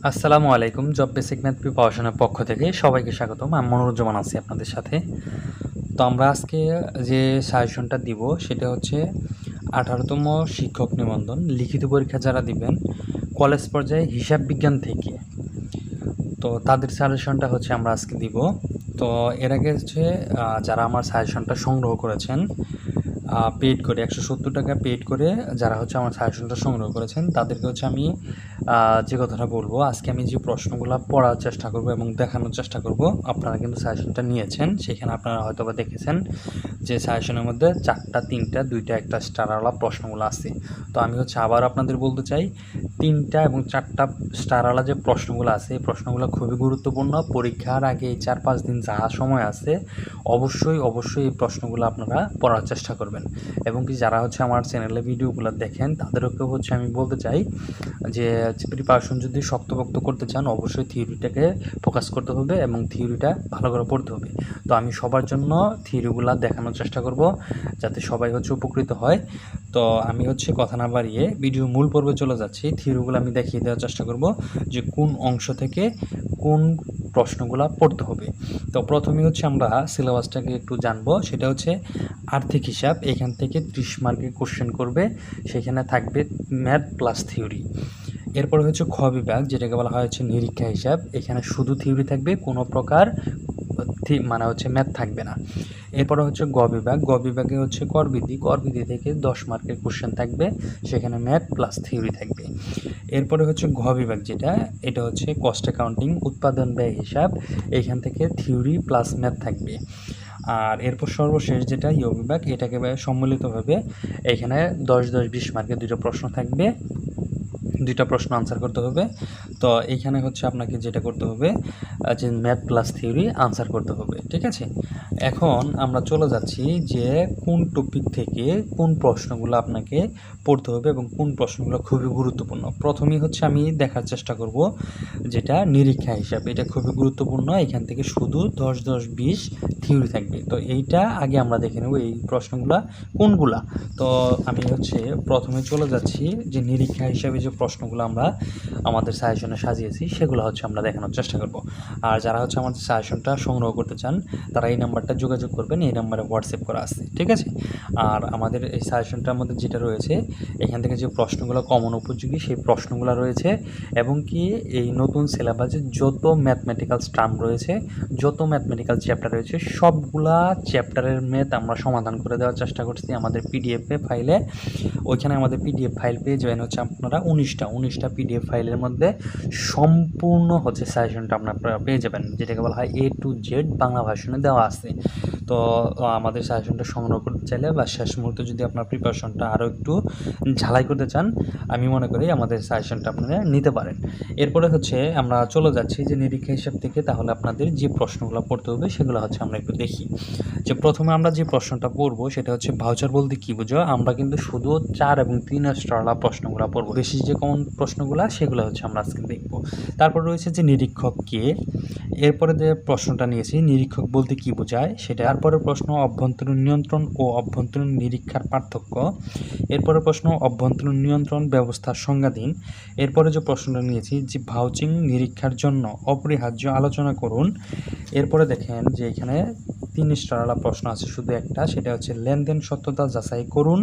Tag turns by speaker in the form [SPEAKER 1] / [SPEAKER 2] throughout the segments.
[SPEAKER 1] আসসালামু আলাইকুম job basic math প্রিপারেশনের পক্ষ থেকে সবাইকে স্বাগতম। আমি মনোরঞ্জন আছি আপনাদের সাথে। তো আমরা আজকে যে সাজেশনটা দিব, সেটা হচ্ছে আঠারোতম শিক্ষক নিবন্ধন। লিখিত পরীক্ষা যারা দিবেন কলেজ পর্যায়ে হিসাব বিজ্ঞান থেকে। তো তাদের সাজেশনটা হচ্ছে আমরা আজকে দিব। তো এর আগে হচ্ছে যারা আমার সাজেশনটা সংগ্রহ করেছেন পেড করে, একশো সত্তর টাকা পেড করে যারা হচ্ছে আমার সাজেশনটা সংগ্রহ করেছেন, তাদেরকে হচ্ছে আমি যে কথাটা বলব, আজকে আমি যে প্রশ্নগুলো পড়ার চেষ্টা করব এবং দেখানোর চেষ্টা করব, আপনারা কিন্তু সাজেশনটা নিয়েছেন। সেখানে আপনারা হয়তো বা দেখেছেন যে সাজেশনের মধ্যে চারটা, তিনটা, দুইটা একটা স্টারওয়ালা প্রশ্নগুলো আছে। তো আমি হচ্ছে আবার আপনাদের বলতে চাই, তিনটা এবং চারটা স্টারওয়ালা যে প্রশ্নগুলো আছে, এই প্রশ্নগুলো খুবই গুরুত্বপূর্ণ। পরীক্ষার আগে চার পাঁচ দিন যা সময় আছে, অবশ্যই অবশ্যই এই প্রশ্নগুলো আপনারা পড়ার চেষ্টা করবেন। এবং কি যারা হচ্ছে আমার চ্যানেলে ভিডিওগুলো দেখেন, তাদেরকেও হচ্ছে আমি বলতে চাই যে প্রিপারেশন যদি শক্তপোক্ত করতে চান, অবশ্যই থিওরিটাকে ফোকাস করতে হবে এবং থিওরিটা ভালো করে পড়তে হবে। তো আমি সবার জন্য থিওরিগুলো দেখানোর চেষ্টা করব, যাতে সবাই হচ্ছে উপকৃত হয়। তো আমি হচ্ছে কথা না বাড়িয়ে ভিডিও মূল পর্বে চলে যাচ্ছি। থিওরিগুলো আমি দেখিয়ে দেওয়ার চেষ্টা করব যে, কোন অংশ থেকে কোন প্রশ্নগুলো পড়তে হবে। তো প্রথমে হচ্ছে আমরা সিলেবাসটাকে একটু জানব, সেটা হচ্ছে আর্থিক হিসাব। এখান থেকে ত্রিশ মার্কের কোশ্চেন করবে, সেখানে থাকবে ম্যাথ প্লাস থিওরি এরপরে হচ্ছে খ বিভাগ, যেটাকে বলা হয় হচ্ছে নিরীক্ষা হিসাব। এখানে শুধু থিওরি থাকবে, কোনো প্রকার মানে হচ্ছে ম্যাথ থাকবে না। এরপরে হচ্ছে গ বিভাগ। গ বিভাগে হচ্ছে করবিধি করবিধি থেকে দশ মার্কের কোশ্চেন থাকবে, সেখানে ম্যাথ প্লাস থিওরি থাকবে। এরপরে হচ্ছে ঘ বিভাগ যেটা, এটা হচ্ছে কস্ট অ্যাকাউন্টিং উৎপাদন ব্যয় হিসাব। এইখান থেকে থিওরি প্লাস ম্যাথ থাকবে। আর এরপর সর্বশেষ যেটা ইয় বিভাগ এটাকে সম্মিলিতভাবে এখানে দশ দশ বিশ মার্কের দুটো প্রশ্ন থাকবে। দুইটা প্রশ্ন আনসার করতে হবে। তো এইখানে হচ্ছে আপনাকে যেটা করতে হবে যে ম্যাথ প্লাস থিওরি আনসার করতে হবে, ঠিক আছে? এখন আমরা চলে যাচ্ছি যে কোন টপিক থেকে কোন প্রশ্নগুলো আপনাকে পড়তে হবে এবং কোন প্রশ্নগুলো খুবই গুরুত্বপূর্ণ। প্রথমেই হচ্ছে আমি দেখার চেষ্টা করব যেটা নিরীক্ষা হিসাবে। এটা খুবই গুরুত্বপূর্ণ, এখান থেকে শুধু দশ দশ, বিশ থিওরি থাকবে। তো এইটা আগে আমরা দেখে নেব এই প্রশ্নগুলা কোনগুলা। তো আমি হচ্ছে প্রথমে চলে যাচ্ছি যে নিরীক্ষা হিসাবে যে প্রশ্নগুলো আমরা আমাদের সাজেশনে সাজিয়েছি, সেগুলো হচ্ছে আমরা দেখানোর চেষ্টা করব। আর যারা হচ্ছে আমাদের সাজেশনটা সংগ্রহ করতে চান, তারা এই নাম্বারটা যোগাযোগ করবেন, এই নাম্বারে হোয়াটসঅ্যাপ করা আছে ঠিক আছে? আর আমাদের এই সাজেশনটার মধ্যে যেটা রয়েছে, এখান থেকে যে প্রশ্নগুলো কমন উপযোগী, সেই প্রশ্নগুলো রয়েছে, এবং কি এই নতুন সিলেবাসে যত ম্যাথমেটিক্যাল স্টাম্প রয়েছে, যত ম্যাথমেটিক্যাল চ্যাপ্টার রয়েছে, সবগুলা চ্যাপ্টারের ম্যাথ আমরা সমাধান করে দেওয়ার চেষ্টা করছি আমাদের পিডিএফে ফাইলে ওইখানে আমাদের পিডিএফ ফাইল পেয়ে যাবেন হচ্ছে আপনারা উনিশটা উনিশটা পিডিএফ ফাইলের মধ্যে সম্পূর্ণ হচ্ছে সাজেশনটা আপনারা পেয়ে যাবেন। যেটাকে বলা হয় এ টু জেড বাংলা ভাষণে দেওয়া আছে। তো আমাদের সাজেশনটা সংগ্রহ করতে চাইলে বা শেষ মুহূর্তে যদি আপনার প্রিপারেশনটা আরও একটু ঝালাই করতে চান, আমি মনে করি আমাদের সাজেশনটা আপনারা নিতে পারেন। এরপরে হচ্ছে আমরা চলে যাচ্ছি যে নিরীক্ষা হিসাব থেকে, তাহলে আপনাদের যে প্রশ্নগুলো পড়তে হবে, সেগুলো হচ্ছে আমরা একটু দেখি। যে প্রথমে আমরা যে প্রশ্নটা পড়ব, সেটা হচ্ছে ভাউচার বলতে কী বুঝো? আমরা কিন্তু শুধু চার এবং তিন স্টারলা প্রশ্নগুলো পড়ব। বেশি যে কোন প্রশ্নগুলো, সেগুলো হচ্ছে আমরা আজকে দেখব। তারপর রয়েছে যে নিরীক্ষক কে। এরপরে যে প্রশ্নটা নিয়েছি, নিরীক্ষক বলতে কি বোঝায় সেটা। তারপরে প্রশ্ন, অভ্যন্তরীণ নিয়ন্ত্রণ ও অভ্যন্তরীণ নিরীক্ষার পার্থক্য। এরপরে প্রশ্ন, অভ্যন্তরীণ নিয়ন্ত্রণ ব্যবস্থার সংজ্ঞাধীন। এরপরে যে প্রশ্নটা নিয়েছি, যে ভাউচিং নিরীক্ষার জন্য অপরিহার্য আলোচনা করুন। এরপরে দেখেন যে এখানে তিন স্টারওয়ালা প্রশ্ন আছে, শুধু একটা, সেটা হচ্ছে লেনদেন সত্যতা যাচাই করুন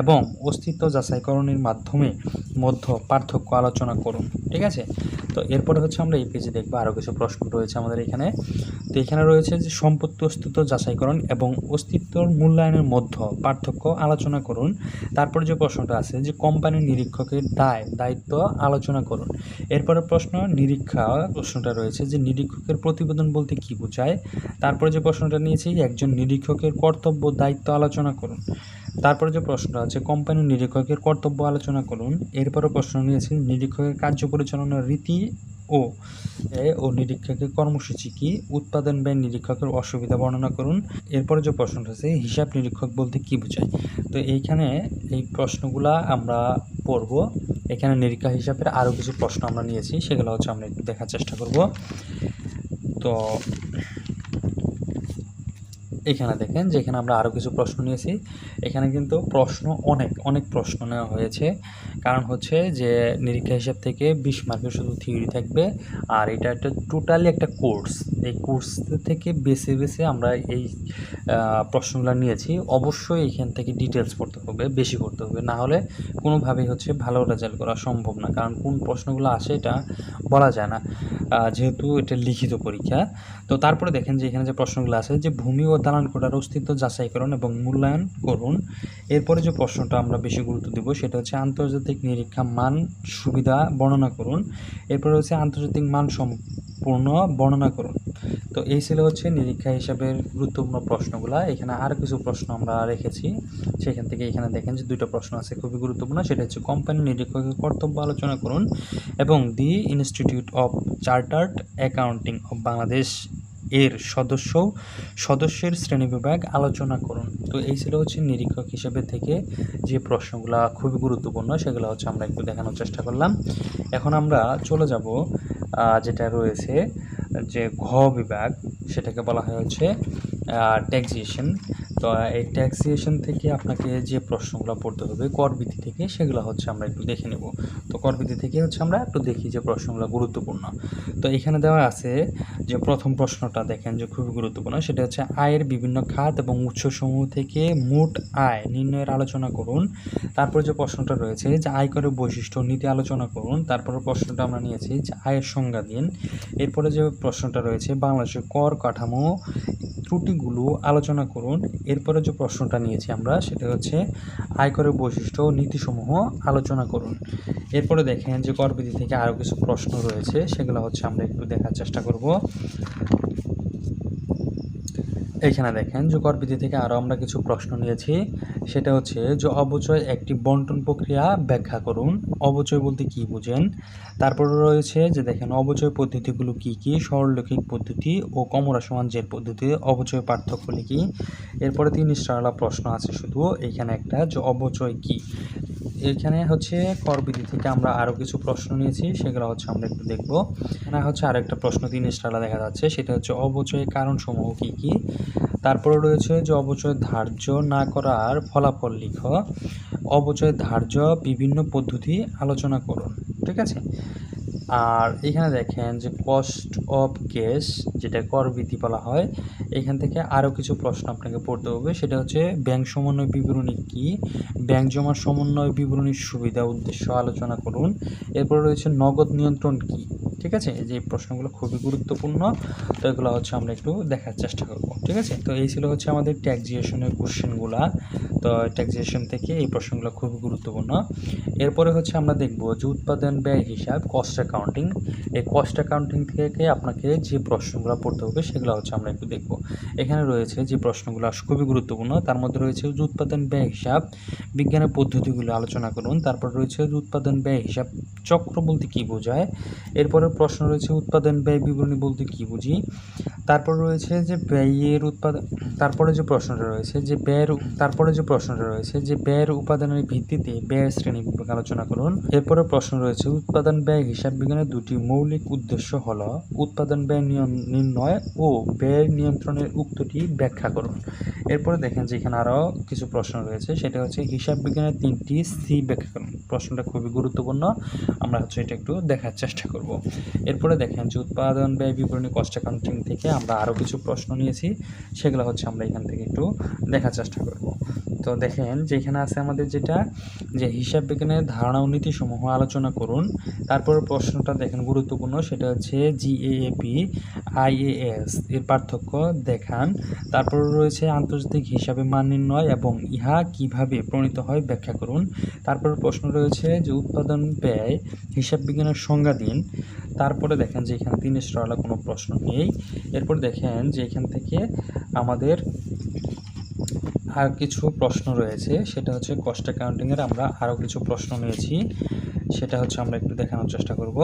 [SPEAKER 1] এবং অস্তিত্ব যাচাইকরণের মাধ্যমে মধ্য পার্থক্য আলোচনা করুন, ঠিক আছে? তো এরপরে হচ্ছে আমরা এই পেজে দেখব আরও কিছু প্রশ্ন রয়েছে আমাদের এখানে। তো এখানে রয়েছে যে সম্পত্তি অস্তিত্ব যাচাইকরণ এবং অস্তিত্বর মূল্যায়নের মধ্য পার্থক্য আলোচনা করুন। তারপরে যে প্রশ্নটা আছে যে কোম্পানির নিরীক্ষকের দায়, দায়িত্ব আলোচনা করুন। এরপরে প্রশ্ন নিরীক্ষা প্রশ্নটা রয়েছে যে নিরীক্ষকের প্রতিবেদন বলতে কি বোঝায়? তারপরে যে প্রশ্নটা নিয়েছি একজন নিরীক্ষকের কর্তব্য দায়িত্ব আলোচনা করুন। তারপরে যে প্রশ্নটা আছে, কোম্পানির নিরীক্ষকের কর্তব্য আলোচনা করুন। এরপরে প্রশ্ন নিয়েছি নিরীক্ষকের কার্য পরিচালনার রীতি ও ও নিরীক্ষকের কর্মসূচি কি? উৎপাদন ব্যয় নিরীক্ষকের অসুবিধা বর্ণনা করুন। এরপরে যে প্রশ্নটা আছে, হিসাব নিরীক্ষক বলতে কি বোঝায়? তো এইখানে এই প্রশ্নগুলা আমরা পড়ব। এখানে নিরীক্ষা হিসাবের আরও কিছু প্রশ্ন আমরা নিয়েছি, সেগুলো হচ্ছে আমরা একটু দেখার চেষ্টা করব। তো এখানে দেখেন যে এখানে আমরা আরও কিছু প্রশ্ন নিয়েছি। এখানে কিন্তু প্রশ্ন অনেক অনেক প্রশ্ন নেওয়া হয়েছে। কারণ হচ্ছে যে, নিরীক্ষা হিসাব থেকে বিশ মার্কের শুধু থিওরি থাকবে, আর এটা একটা টোটালি একটা কোর্স এই কোর্স থেকে বেছে বেছে আমরা এই প্রশ্নগুলো নিয়েছি। অবশ্যই এখান থেকে ডিটেলস পড়তে হবে, বেশি পড়তে হবে। না হলে কোনোভাবেই হচ্ছে ভালো রেজাল্ট করা সম্ভব না। কারণ কোন প্রশ্নগুলো আসে এটা বলা যায় না। যেহেতু এটা লিখিত পরীক্ষা। তো তারপরে দেখেন যে, এখানে যে প্রশ্নগুলো আছে যে, ভূমি ও দালান কোটার অস্তিত্ব যাচাই করুন এবং মূল্যায়ন করুন। এরপরে যে প্রশ্নটা আমরা বেশি গুরুত্ব দিব, সেটা হচ্ছে আন্তর্জাতিক নিরীক্ষা মান সুবিধা বর্ণনা করুন। এরপরে হচ্ছে আন্তর্জাতিক মান সম্পূর্ণ বর্ণনা করুন। তো এই ছিল হচ্ছে নিরীক্ষা হিসাবের গুরুত্বপূর্ণ প্রশ্নগুলা। এখানে আর কিছু প্রশ্ন আমরা রেখেছি। সেখান থেকে এখানে দেখেন যে দুটো প্রশ্ন আছে খুবই গুরুত্বপূর্ণ। সেটা হচ্ছে কোম্পানি নিরীক্ষকের কর্তব্য আলোচনা করুন এবং the Institute of Chartered Accounting of Bangladesh এর সদস্য, সদস্যের শ্রেণীবিভাগ আলোচনা করুন। তো এই ছিল হচ্ছে নিরীক্ষক হিসেবে থেকে যে প্রশ্নগুলো খুবই গুরুত্বপূর্ণ, সেগুলো হচ্ছে আমরা একটু দেখানোর চেষ্টা করলাম। এখন আমরা চলে যাব যেটা রয়েছে যে ঘ বিভাগ, সেটাকে বলা হয় হচ্ছে ট্যাক্সিয়েশন তো এই ট্যাক্সিয়েশন থেকে আপনাকে যে প্রশ্নগুলো পড়তে হবে, করবিধি থেকে সেগুলো হচ্ছে আমরা একটু দেখে নেব। তো, করবিধি থেকে হচ্ছে আমরা একটু দেখি যে প্রশ্নগুলো গুরুত্বপূর্ণ। তো, এখানে দেওয়া আছে যে প্রথম প্রশ্নটা দেখেন যে খুবই গুরুত্বপূর্ণ, সেটা হচ্ছে আয়ের বিভিন্ন খাত এবং উৎসসমূহ থেকে মোট আয় নির্ণয়ের আলোচনা করুন। তারপর যে প্রশ্নটা রয়েছে যে আয়করের বৈশিষ্ট্য নীতি আলোচনা করুন, তারপর প্রশ্নটা আমরা নিয়েছি যে আয়ের সংজ্ঞা দিন। এরপরে যে প্রশ্নটা রয়েছে বাংলাদেশের কর কাঠামো ত্রুটিগুলো আলোচনা করুন। এরপরে যে প্রশ্নটা নিয়েছি আমরা, সেটা হচ্ছে আয়করের বৈশিষ্ট্য নীতিসমূহ আলোচনা করুন। এরপরে দেখেন যে করবিধি থেকে আরও কিছু প্রশ্ন রয়েছে, সেগুলো হচ্ছে আমরা একটু দেখার চেষ্টা করব। এইখানে দেখেন যে করবিধি থেকে আরও আমরা কিছু প্রশ্ন নিয়েছি। সেটা হচ্ছে যে অবচয় একটি বন্টন প্রক্রিয়া ব্যাখ্যা করুন। অবচয় বলতে কি বুঝেন? তারপরে রয়েছে যে দেখেন, অবচয় পদ্ধতিগুলো কি কি? সরলরৈখিক পদ্ধতি ও কমরা সমান জের পদ্ধতি, অবচয় পার্থক্য কি এরপরে তিন স্টারলা প্রশ্ন আছে শুধু। এইখানে একটা যে অবচয় কি? এখানে হচ্ছে করবিধি থেকে আমরা আরও কিছু প্রশ্ন নিয়েছি, সেগুলো হচ্ছে আমরা একটু দেখব। এখানে হচ্ছে আরেকটা প্রশ্ন তিন স্টারলা দেখা যাচ্ছে। সেটা হচ্ছে অবচয়ের কারণসমূহ কি কি? তারপরে রয়েছে যে অবচয় ধার্য না করার ফলাফল লিখ। অবচয় ধার্য বিভিন্ন পদ্ধতি আলোচনা করুন, ঠিক আছে? আর এখানে দেখেন যে কস্ট অফ কেস যেটা করবিধি বলা হয়, এখান থেকে আরও কিছু প্রশ্ন আপনাকে পড়তে হবে। সেটা হচ্ছে ব্যাংক সমন্বয় বিবরণী কি? ব্যাংক জমার সমন্বয় বিবরণীর সুবিধা উদ্দেশ্য আলোচনা করুন। এরপর রয়েছে নগদ নিয়ন্ত্রণ কি? ঠিক আছে? যে প্রশ্নগুলো খুবই গুরুত্বপূর্ণ, তো এগুলো হচ্ছে আমরা একটু দেখার চেষ্টা করব, ঠিক আছে? তো এই ছিল হচ্ছে আমাদের ট্যাক্সিয়েশনের কোশ্চেনগুলা তো ট্যাক্সিয়েশন থেকে এই প্রশ্নগুলো খুবই গুরুত্বপূর্ণ। এরপরে হচ্ছে আমরা দেখব যে উৎপাদন ব্যয় হিসাব কস্ট অ্যাকাউন্টিং এই কস্ট অ্যাকাউন্টিং থেকে আপনাকে যে প্রশ্নগুলো পড়তে হবে সেগুলো হচ্ছে আমরা একটু দেখব। এখানে রয়েছে যে প্রশ্নগুলো খুবই গুরুত্বপূর্ণ, তার মধ্যে রয়েছে যে উৎপাদন ব্যয় হিসাব, বিজ্ঞানের পদ্ধতিগুলো আলোচনা করুন, তারপর রয়েছে যে উৎপাদন ব্যয় হিসাব চক্র বলতে কী বোঝায়? এরপরে প্রশ্ন রয়েছে, উৎপাদন ব্যয় বিবরণী বলতে কি বুঝি? তারপর রয়েছে যে ব্যয়ের উৎপাদন তারপরে যে প্রশ্নটা রয়েছে যে ব্যয়ের, তারপরে যে প্রশ্নটা রয়েছে যে ব্যয়ের উপাদানের ভিত্তিতে ব্যয়ের শ্রেণি আলোচনা করুন। এরপরে প্রশ্ন রয়েছে, উৎপাদন ব্যয় হিসাব বিজ্ঞানের দুটি মৌলিক উদ্দেশ্য হল উৎপাদন ব্যয় নির্ণয় ও ব্যয় নিয়ন্ত্রণের উক্তটি ব্যাখ্যা করুন। এরপরে দেখেন যে এখানে আরও কিছু প্রশ্ন রয়েছে, সেটা হচ্ছে হিসাব বিজ্ঞানের তিনটি সি ব্যাখ্যা করুন। প্রশ্নটা খুবই গুরুত্বপূর্ণ, আমরা হচ্ছে এটা একটু দেখার চেষ্টা করব। এরপরে দেখেন যে উৎপাদন ব্যয় বিবরণী কস্ট অ্যাকাউন্টিং থেকে আমরা আরও কিছু প্রশ্ন নিয়েছি, সেগুলো হচ্ছে আমরা এখান থেকে একটু দেখার চেষ্টা করব। তো দেখেন যে এখানে আছে আমাদের যেটা, যে হিসাব বিজ্ঞানের ধারণা ও নীতিসমূহ আলোচনা করুন। তারপর প্রশ্নটা দেখেন গুরুত্বপূর্ণ, সেটা হচ্ছে জিএএপি আইএএস এর পার্থক্য দেখান। তারপর রয়েছে আন্তর্জাতিক হিসাবে মান নির্ণয় এবং ইহা কীভাবে প্রণীত হয় ব্যাখ্যা করুন। তারপর প্রশ্ন রয়েছে যে উৎপাদন ব্যয় হিসাব বিজ্ঞানের সংজ্ঞা দিন। তারপরে দেখেন যে এখানে তিন স্টারওয়ালা কোনো প্রশ্ন নেই। এরপর দেখেন যে এখান থেকে আমাদের আর কিছু প্রশ্ন রয়েছে। সেটা হচ্ছে কস্ট অ্যাকাউন্টিংয়ের আমরা আরও কিছু প্রশ্ন নিয়েছি। সেটা হচ্ছে আমরা একটু দেখানোর চেষ্টা করব।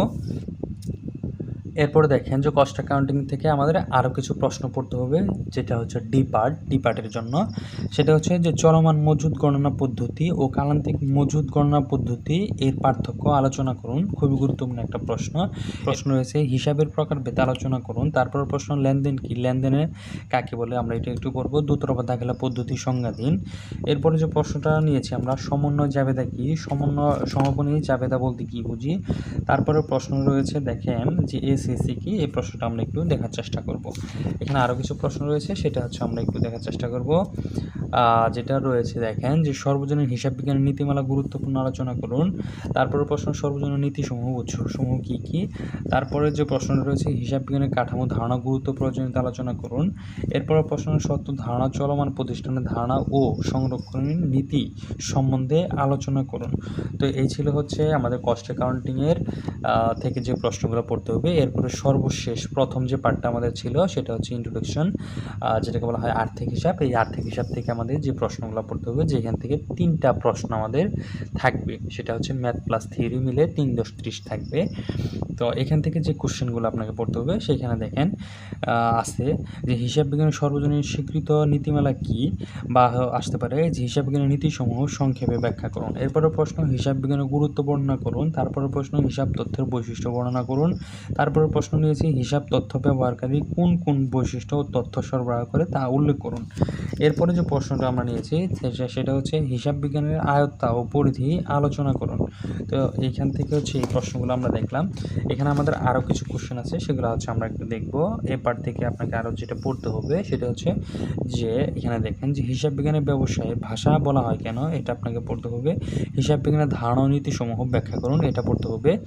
[SPEAKER 1] এরপরে দেখেন যে কস্ট অ্যাকাউন্টিং থেকে আমাদের আরও কিছু প্রশ্ন পড়তে হবে, যেটা হচ্ছে ডি পার্ট ডি পার্টের জন্য। সেটা হচ্ছে যে চলমান মজুদ গণনা পদ্ধতি ও কালান্তিক মজুদ গণনা পদ্ধতি এর পার্থক্য আলোচনা করুন। খুবই গুরুত্বপূর্ণ একটা প্রশ্ন। প্রশ্ন রয়েছে, হিসাবের প্রকার ভেদে আলোচনা করুন। তারপর প্রশ্ন, লেনদেন কি? লেনদেনে কাকে বলে? আমরা এটা একটু করব। দুতরফা দাখিলা পদ্ধতি সংজ্ঞা দিন। এরপরে যে প্রশ্নটা নিয়েছি আমরা, সমন্বয় জাবেদা কি? সমন্বয় সমাপনী জাবেদা বলতে কি বুঝি? তারপরে প্রশ্ন রয়েছে, দেখেন যে এসএসসি কি, এই প্রশ্নটা আমরা একটু দেখার চেষ্টা করব। এখানে আরও কিছু প্রশ্ন রয়েছে, সেটা হচ্ছে আমরা একটু দেখার চেষ্টা করব। যেটা রয়েছে দেখেন যে সর্বজনীন হিসাব বিজ্ঞানের নীতিমালা গুরুত্বপূর্ণ আলোচনা করুন। তারপরে প্রশ্ন সর্বজনীন নীতিসমূহ উৎসসমূহ কী কী? তারপরে যে প্রশ্ন রয়েছে, হিসাব বিজ্ঞানের কাঠামো, ধারণা, গুরুত্ব, প্রয়োজনীয়তা আলোচনা করুন। এরপর প্রশ্ন, সত্য, ধারণা, চলমান প্রতিষ্ঠানের ধারণা ও সংরক্ষণের নীতি সম্বন্ধে আলোচনা করুন। তো এই ছিল হচ্ছে আমাদের কস্ট অ্যাকাউন্টিংয়ের থেকে যে প্রশ্নগুলো পড়তে হবে। এরপরে সর্বশেষ প্রথম যে পার্টটা আমাদের ছিল, সেটা হচ্ছে ইন্ট্রোডাকশন যেটাকে বলা হয় আর্থিক হিসাব। এই আর্থিক হিসাব থেকে আমাদের যে প্রশ্নগুলো পড়তে হবে, যেখান থেকে তিনটা প্রশ্ন আমাদের থাকবে, সেটা হচ্ছে ম্যাথ প্লাস থিওরি মিলে তিন দশ ত্রিশ থাকবে। তো এখান থেকে যে কোশ্চেনগুলো আপনাকে পড়তে হবে, সেখানে দেখেন আছে যে হিসাব বিজ্ঞানের সর্বজনীন স্বীকৃত নীতিমালা কি? বা আসতে পারে যে হিসাব বিজ্ঞানের নীতিসমূহ সংক্ষেপে ব্যাখ্যা করুন। এরপরে প্রশ্ন হিসাব বিজ্ঞানের গুরুত্ব বর্ণনা করুন তারপরে প্রশ্ন হিসাব তথ্যের বৈশিষ্ট্য বর্ণনা করুন, তারপরে প্রশ্ন নিয়েছি, হিসাব, তথ্য ব্যবহারকারী কোন কোন বৈশিষ্ট্য ও তথ্য সরবরাহ করে তা উল্লেখ করুন। এরপরে যে প্রশ্নটা আমরা নিয়েছি, সেটা- হচ্ছে হিসাব বিজ্ঞানের আয়ত্তা ও পরিধি আলোচনা করুন। তো এইখান থেকে হচ্ছে এই প্রশ্নগুলো আমরা দেখলাম। এখানে আমাদের আরও কিছু কোশ্চেন আছে, সেগুলো হচ্ছে আমরা একটু দেখব। এ পার্ট থেকে আপনাকে আরও যেটা পড়তে হবে, সেটা হচ্ছে যে, এখানে দেখেন যে হিসাব বিজ্ঞানের ব্যবসায় ভাষা বলা হয় কেন, এটা আপনাকে পড়তে হবে। হিসাব বিজ্ঞানের ধারণা নীতিসমূহ ব্যাখ্যা করুন, এটা পড়তে হবে।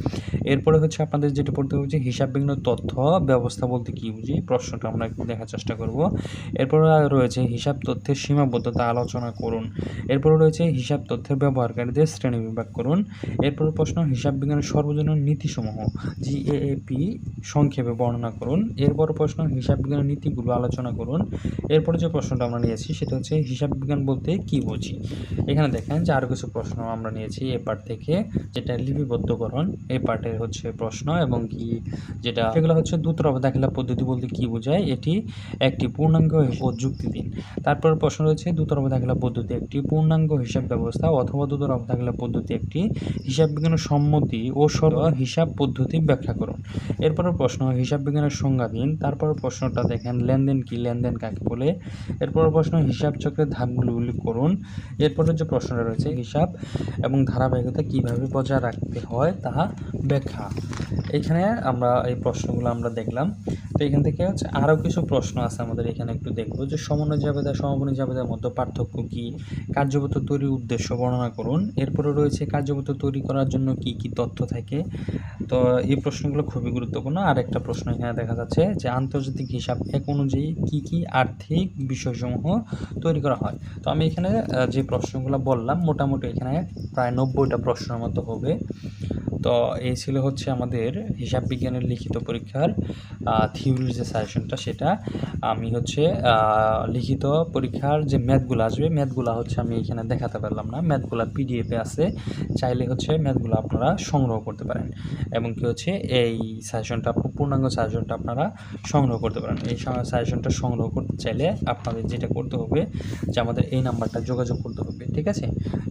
[SPEAKER 1] এরপরে হচ্ছে আপনাদের যেটা পড়তে হবে যে হিসাব বিজ্ঞানের তথ্য ব্যবস্থা বলতে কি বুঝি? প্রশ্নটা আমরা একটু দেখার চেষ্টা করব। এরপরে রয়েছে হিসাব তথ্যের সীমাবদ্ধতা আলোচনা করুন। এরপর রয়েছে হিসাব তথ্যের ব্যবহারকারীদের শ্রেণি বিভাগ করুন। এরপর প্রশ্ন, হিসাব বিজ্ঞানের সর্বজনীন নীতিসমূহ জিএএপি সংক্ষেপে বর্ণনা করুন। এরপর প্রশ্ন, হিসাব বিজ্ঞানের নীতিগুলো আলোচনা করুন। এরপরে যে প্রশ্নটা আমরা নিয়েছি, সেটা হচ্ছে হিসাব বিজ্ঞান বলতে কি বুঝি? এখানে দেখেন যে আরও কিছু প্রশ্ন আমরা নিয়েছি এ পার্ট থেকে, যেটা লিপিবদ্ধকরণ। এই পার্টের হচ্ছে প্রশ্ন এবং কি যেটা সেগুলো হচ্ছে দুতরফা দাখিলা পদ্ধতি বলতে কি বোঝায়? এটি একটি পূর্ণাঙ্গ ও যুক্তি দিন তারপর প্রশ্ন রয়েছে দুতরফা দাখিলা পদ্ধতি একটি পূর্ণাঙ্গ হিসাব ব্যবস্থা অথবা দুতরফা দাখিলা পদ্ধতি একটি হিসাব বিজ্ঞানের সম্মতি ও হিসাব পদ্ধতি ব্যাখ্যা করুন। এরপর প্রশ্ন, হিসাব বিজ্ঞানের সংজ্ঞা দিন তারপর প্রশ্নটা দেখেন, লেনদেন কি, লেনদেন কাকে বলে? এরপর প্রশ্ন, হিসাব চক্রের ধাপগুলো উল্লেখ করুন। এরপরে যে প্রশ্নটা রয়েছে, হিসাব এবং ধারাবাহিকতা কীভাবে বজায় রাখতে হয়, তাহা ব্যাখ্যা। এখানে আমরা এই প্রশ্নগুলো আমরা দেখলাম। তো এখান থেকে হচ্ছে আরও কিছু প্রশ্ন আছে আমাদের এখানে একটু দেখব। যে সমন্বয় জাবেদা সমাপনী জাবেদার মধ্যে পার্থক্য কি? কার্যপত্র তৈরির উদ্দেশ্য বর্ণনা করুন। এরপরে রয়েছে কার্যপত্র তৈরি করার জন্য কি কি তথ্য থাকে? তো এই প্রশ্নগুলো খুবই গুরুত্বপূর্ণ। আর একটা প্রশ্ন এখানে দেখা যাচ্ছে যে আন্তর্জাতিক হিসাব এক অনুযায়ী কি কি আর্থিক বিষয়সমূহ তৈরি করা হয়? তো আমি এখানে যে প্রশ্নগুলো বললাম, মোটামুটি এখানে প্রায় নব্বইটা প্রশ্নের মতো হবে। তো এই ছিল হচ্ছে আমাদের হিসাব বিজ্ঞানের লিখিত পরীক্ষার থিওরির যে সাজেশনটা সেটা আমি হচ্ছে লিখিত পরীক্ষার যে ম্যাথগুলো আসবে ম্যাথগুলো হচ্ছে আমি এখানে দেখাতে পারলাম না। ম্যাথগুলো পিডিএফে আছে, চাইলে হচ্ছে ম্যাথগুলো আপনারা সংগ্রহ করতে পারেন। এবং কি হচ্ছে, এই সাজেশনটা পূর্ণাঙ্গ সাজেশনটা আপনারা সংগ্রহ করতে পারেন। এই সাজেশনটা সংগ্রহ করতে চাইলে আপনাদের যেটা করতে হবে, যে আমাদের এই নাম্বারটা যোগাযোগ করতে হবে, ঠিক আছে?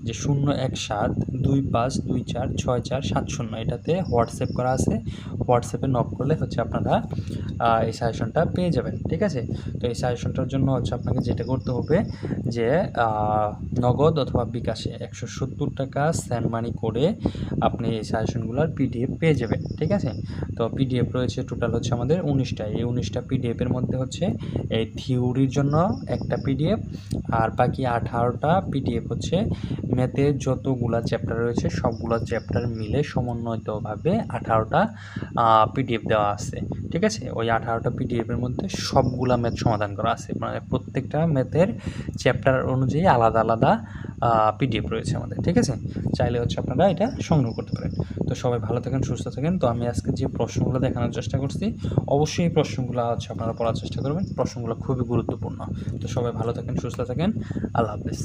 [SPEAKER 1] যে শূন্য এক সাত দুই পাঁচ দুই চার ছয় চার সাত শূন্য, এটাতে হোয়াটসঅ্যাপ করা আছে। হোয়াটসঅ্যাপে নক করলে হচ্ছে আপনারা এই সাজেশনটা পেয়ে যাবেন, ঠিক আছে? তো এই সাজেশনটার জন্য হচ্ছে আপনাকে যেটা করতে হবে যে নগদ অথবা বিকাশে একশো সত্তর টাকা স্যান্ড মানি করে আপনি এই সাজেশনগুলোর পিডিএফ পেয়ে যাবেন, ঠিক আছে? তো পিডিএফ রয়েছে টোটাল হচ্ছে আমাদের উনিশটা। এই উনিশটা পিডিএফের মধ্যে হচ্ছে এই থিওরির জন্য একটা পিডিএফ আর বাকি আঠারোটা পিডিএফ হচ্ছে ম্যাথের যতগুলা চ্যাপ্টার রয়েছে, সবগুলো চ্যাপ্টার মিলে সমন্বয়িতভাবে আঠারোটা পিডিএফ দেওয়া আছে, ঠিক আছে? ওই আঠারোটা পিডিএফের মধ্যে সবগুলা ম্যাথ সমাধান করা আছে। মানে প্রত্যেকটা ম্যাথের চ্যাপ্টার অনুযায়ী আলাদা আলাদা পিডিএফ রয়েছে আমাদের, ঠিক আছে? চাইলে হচ্ছে আপনারা এটা সংগ্রহ করতে পারেন। তো সবাই ভালো থাকেন, সুস্থ থাকেন। তো আমি আজকে যে প্রশ্নগুলো দেখানোর চেষ্টা করছি, অবশ্যই এই প্রশ্নগুলো হচ্ছে আপনারা পড়ার চেষ্টা করবেন। প্রশ্নগুলো খুবই গুরুত্বপূর্ণ। তো সবাই ভালো থাকেন, সুস্থ থাকেন। আল্লাহ হাফেজ।